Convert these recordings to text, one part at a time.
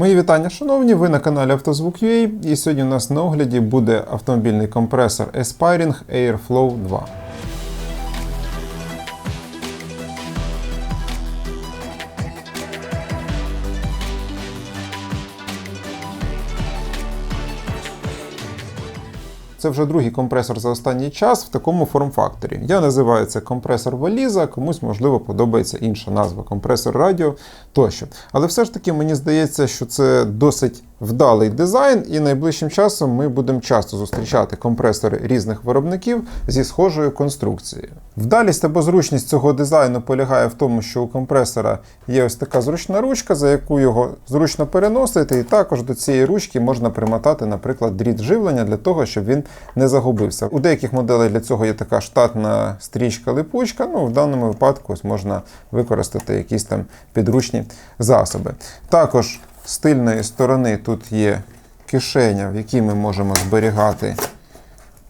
Мої вітання, шановні, ви на каналі Автозвук.ua і сьогодні у нас на огляді буде автомобільний компресор Aspiring Airflow 2. Це вже другий компресор за останній час в такому форм-факторі. Я називаю це компресор валіза, комусь, можливо, подобається інша назва компресор радіо тощо. Але все ж таки мені здається, що це досить вдалий дизайн, і найближчим часом ми будемо часто зустрічати компресори різних виробників зі схожою конструкцією. Вдалість або зручність цього дизайну полягає в тому, що у компресора є ось така зручна ручка, за яку його зручно переносити, і також до цієї ручки можна примотати, наприклад, дріт живлення для того, щоб він не загубився. У деяких моделей для цього є така штатна стрічка-липучка. Ну, в даному випадку ось можна використати якісь там підручні засоби. Також з тильної сторони тут є кишеня, в якій ми можемо зберігати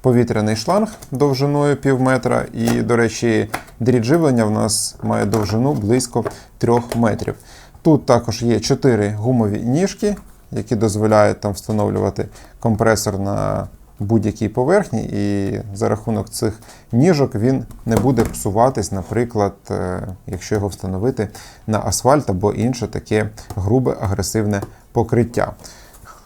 повітряний шланг довжиною пів метра. І, до речі, дріт живлення в нас має довжину близько 3 метрів. Тут також є 4 гумові ніжки, які дозволяють там встановлювати компресор на будь-якій поверхні, і за рахунок цих ніжок він не буде псуватись, наприклад, е, якщо його встановити на асфальт або інше таке грубе агресивне покриття.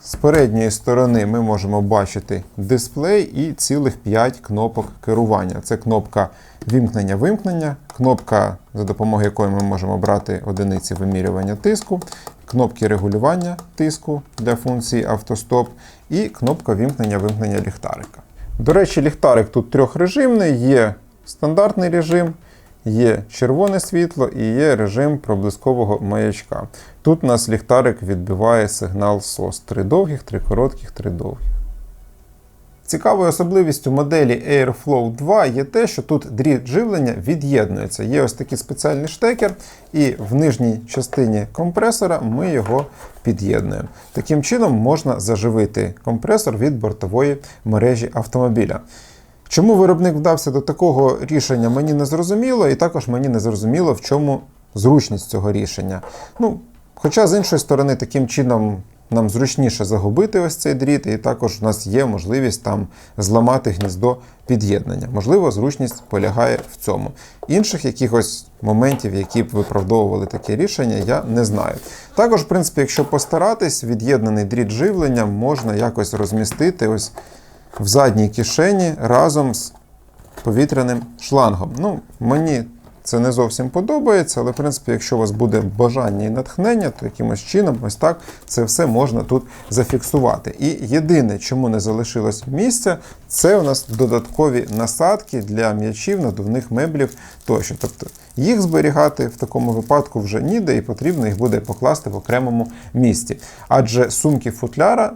З передньої сторони ми можемо бачити дисплей і цілих 5 кнопок керування. Це кнопка вімкнення-вимкнення, кнопка, за допомогою якої ми можемо брати одиниці вимірювання тиску, кнопки регулювання тиску для функції автостоп і кнопка вімкнення-вимкнення ліхтарика. До речі, ліхтарик тут трьохрежимний, є стандартний режим, є червоне світло і є режим проблискового маячка. Тут у нас ліхтарик відбиває сигнал SOS. Три довгих, три коротких, три довгих. Цікавою особливістю моделі Airflow 2 є те, що тут дріт живлення від'єднується. Є ось такий спеціальний штекер, і в нижній частині компресора ми його під'єднуємо. Таким чином можна заживити компресор від бортової мережі автомобіля. Чому виробник вдався до такого рішення, мені не зрозуміло, і також мені не зрозуміло, в чому зручність цього рішення. Ну, Хоча, з іншої сторони, таким чином нам зручніше загубити ось цей дріт, і також у нас є можливість там зламати гніздо під'єднання. Можливо, зручність полягає в цьому. Інших якихось моментів, які б виправдовували таке рішення, я не знаю. Також, в принципі, якщо постаратись, від'єднаний дріт живлення можна якось розмістити ось в задній кишені разом з повітряним шлангом. Ну, мені це не зовсім подобається, але в принципі, якщо у вас буде бажання і натхнення, то якимось чином ось так це все можна тут зафіксувати. І єдине, чому не залишилось місця, це у нас додаткові насадки для м'ячів, надувних меблів тощо. Тобто їх зберігати в такому випадку вже ніде, і потрібно їх буде покласти в окремому місці. Адже сумки футляра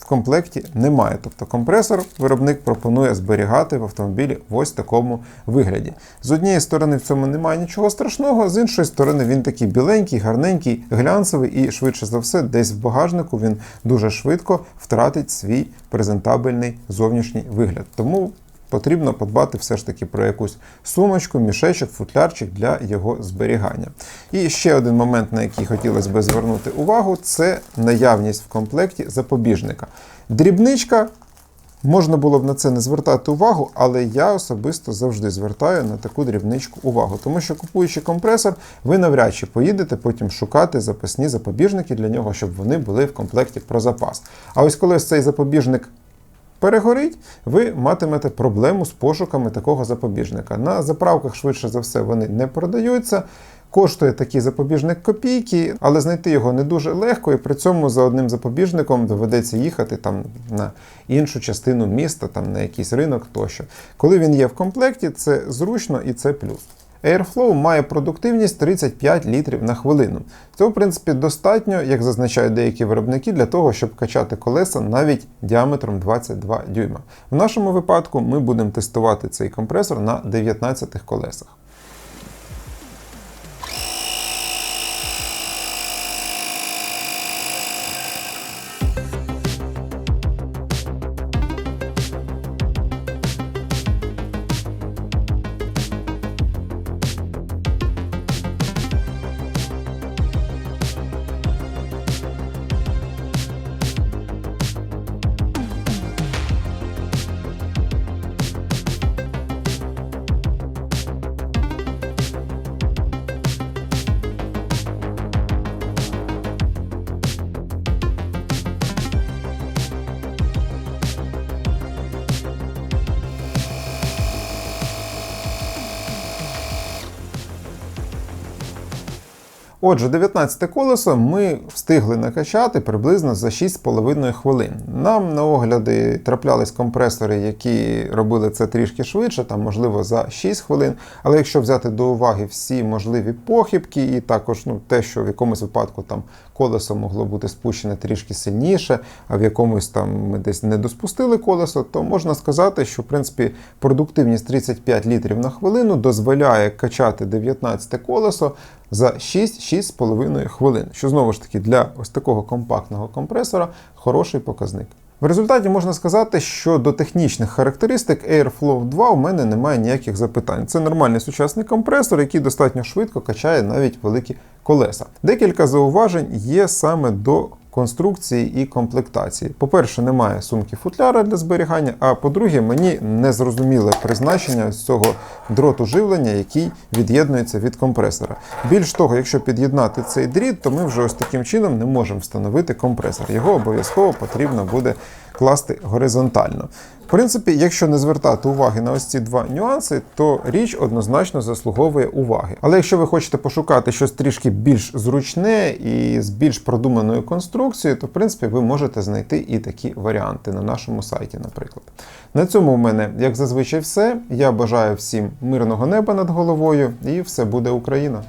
в комплекті немає. Тобто компресор виробник пропонує зберігати в автомобілі в ось такому вигляді. З однієї сторони в цьому немає нічого страшного, з іншої сторони він такий біленький, гарненький, глянцевий і швидше за все, десь в багажнику він дуже швидко втратить свій презентабельний зовнішній вигляд. Тому потрібно подбати все ж таки про якусь сумочку, мішечок, футлярчик для його зберігання. І ще один момент, на який хотілося б звернути увагу, це наявність в комплекті запобіжника. Дрібничка. Можна було б на це не звертати увагу, але я особисто завжди звертаю на таку дрібничку увагу. Тому що купуючи компресор, ви навряд чи поїдете потім шукати запасні запобіжники для нього, щоб вони були в комплекті про запас. А ось коли ось цей запобіжник перегорить, ви матимете проблему з пошуками такого запобіжника. На заправках, швидше за все, вони не продаються. Коштує такий запобіжник копійки, але знайти його не дуже легко, і при цьому за одним запобіжником доведеться їхати там на іншу частину міста, там на якийсь ринок тощо. Коли він є в комплекті, це зручно і це плюс. Airflow має продуктивність 35 літрів на хвилину. Цього, в принципі, достатньо, як зазначають деякі виробники, для того, щоб качати колеса навіть діаметром 22 дюйма. В нашому випадку ми будемо тестувати цей компресор на 19 колесах. Отже, 19 колесо ми встигли накачати приблизно за 6,5 хвилин. Нам на огляди траплялись компресори, які робили це трішки швидше, там можливо за 6 хвилин. Але якщо взяти до уваги всі можливі похибки, і також ну, те, що в якомусь випадку там колесо могло бути спущене трішки сильніше, а в якомусь там ми десь не доспустили колесо, то можна сказати, що в принципі продуктивність 35 літрів на хвилину дозволяє качати 19 колесо за 6-6,5 хвилин, що знову ж таки для ось такого компактного компресора хороший показник. В результаті можна сказати, що до технічних характеристик Airflow 2 у мене немає ніяких запитань. Це нормальний сучасний компресор, який достатньо швидко качає навіть великі колеса. Декілька зауважень є саме до конструкції і комплектації. По-перше, немає сумки футляра для зберігання, а по-друге, мені не зрозуміле призначення з цього дроту живлення, який від'єднується від компресора. Більш того, якщо під'єднати цей дріт, то ми вже ось таким чином не можемо встановити компресор. Його обов'язково потрібно буде класти горизонтально. В принципі, якщо не звертати уваги на ось ці два нюанси, то річ однозначно заслуговує уваги. Але якщо ви хочете пошукати щось трішки більш зручне і з більш продуманою конструкцією, то в принципі ви можете знайти і такі варіанти на нашому сайті, наприклад. На цьому в мене, як зазвичай, все. Я бажаю всім мирного неба над головою, і все буде Україна!